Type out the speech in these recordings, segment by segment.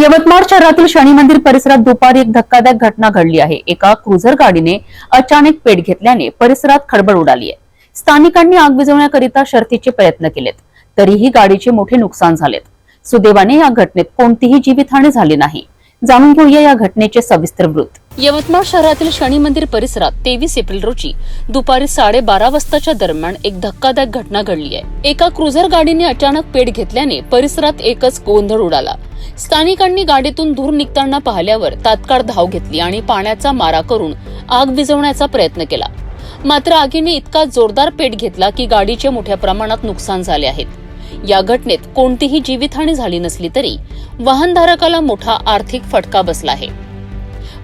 यवतमाळ शहरातील शनी मंदिर परिसरात दुपारी एक धक्कादायक घटना घडली आहे. एका क्रुझर गाडीने अचानक पेट घेतल्याने परिसरात खळबळ उडाली आहे. स्थानिकांनी आग विझवण्याकरिता शर्थीचे प्रयत्न केलेत. तरीही गाडीचे मोठे नुकसान झालेत. सुदैवाने या घटनेत कोणतीही जीवितहानी झाली नाही. जाणून घेऊया या घटनेचे सविस्तर वृत्त. यवतमाळ शहरातील शनी मंदिर परिसरात तेवीस एप्रिल रोजी दुपारी साडेबारा वाजताच्या दरम्यान एक धक्कादायक घटना घडली आहे. एका क्रुझर गाडीने अचानक पेट घेतल्याने परिसरात एकच गोंधळ उडाला. स्थानिकांनी गाडीतून दूर निघताना पाहिल्यावर तात्काळ धाव घेतली आणि पाण्याचा मारा करून आग विझवण्याचा प्रयत्न केला. मात्र आगीने इतका जोरदार पेट घेतला की गाडीचे मोठ्या प्रमाणात नुकसान झाले आहेत या घटनेत कोणतीही जीवितहानी झाली नसली तरी वाहनधारकाला मोठा आर्थिक फटका बसला आहे.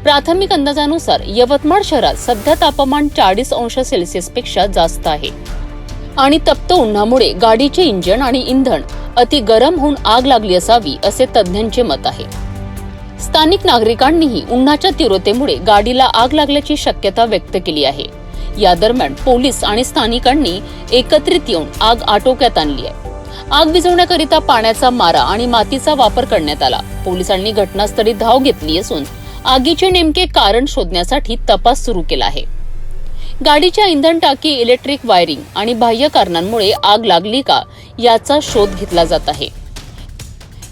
प्राथमिक अंदाजानुसार यवतमाळ शहरात सध्या तापमान चाळीस अंश सेल्सिअसपेक्षा जास्त आहे. आणि तप्त उन्हामुळे गाडीचे इंजन आणि इंधन अति गरम होऊन आग लागली असावी असे तज्ज्ञांचे मत आहे. स्थानिक नागरिकांनीही उन्हाच्या तीव्रतेमुळे गाडीला आग लागल्याची शक्यता व्यक्त केली आहे. या दरम्यान पोलीस आणि स्थानिकांनी एकत्रित येऊन आग आटोक्यात आणली आहे. आग विझवण्याकरिता पाण्याचा मारा आणि मातीचा वापर करण्यात आला. पोलिसांनी घटनास्थळी धाव घेतली असून आगीचे नेमके कारण शोधण्यासाठी तपास सुरू केला आहे. गाडीच्या इंधन टाकी इलेक्ट्रिक वायरिंग आणि बाह्य कारणांमुळे आग लागली का याचा शोध घेतला जात आहे.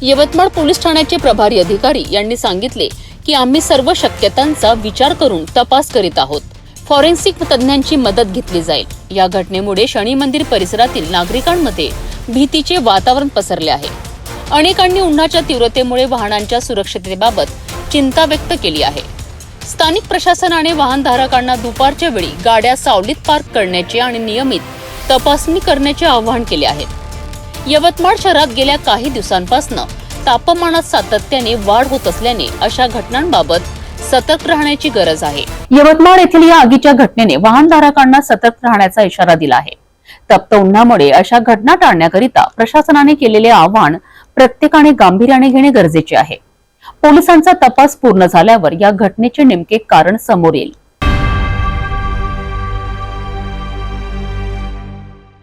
यवतमाळ पोलीस ठाण्याचे प्रभारी अधिकारी यांनी सांगितले की आम्ही सर्व शक्यतांचा विचार करून तपास करीत आहोत. फॉरेन्सिक तज्ज्ञांची मदत घेतली जाईल. या घटनेमुळे शनी मंदिर परिसरातील नागरिकांमध्ये भीतीचे वातावरण पसरले आहे. अनेकांनी उन्हाच्या तीव्रतेमुळे वाहनांच्या सुरक्षिततेबाबत चिंता व्यक्त केली आहे. स्थानिक प्रशासनाने वाहनधारकांना दुपारच्या वेळी गाड्या सावलीत पार्क करण्याचे आणि नियमित तपासणी करण्याचे आवाहन केले आहे. यवतमाळ शहरात गेल्या काही दिवसांपासून तापमानात सातत्याने वाढ होत असल्याने अशा घटनांबाबत सतर्क राहण्याची गरज आहे. यवतमाळ येथील या आगीच्या घटनेने वाहनधारकांना सतर्क राहण्याचा इशारा दिला आहे. तप्त उन्हामुळे अशा घटना टाळण्याकरिता प्रशासनाने केलेले आव्हान प्रत्येकाने गांभीर्याने घेणे गरजेचे आहे. पोलिसांचा तपास पूर्ण झाल्यावर या घटनेचे नेमके कारण समोर येईल.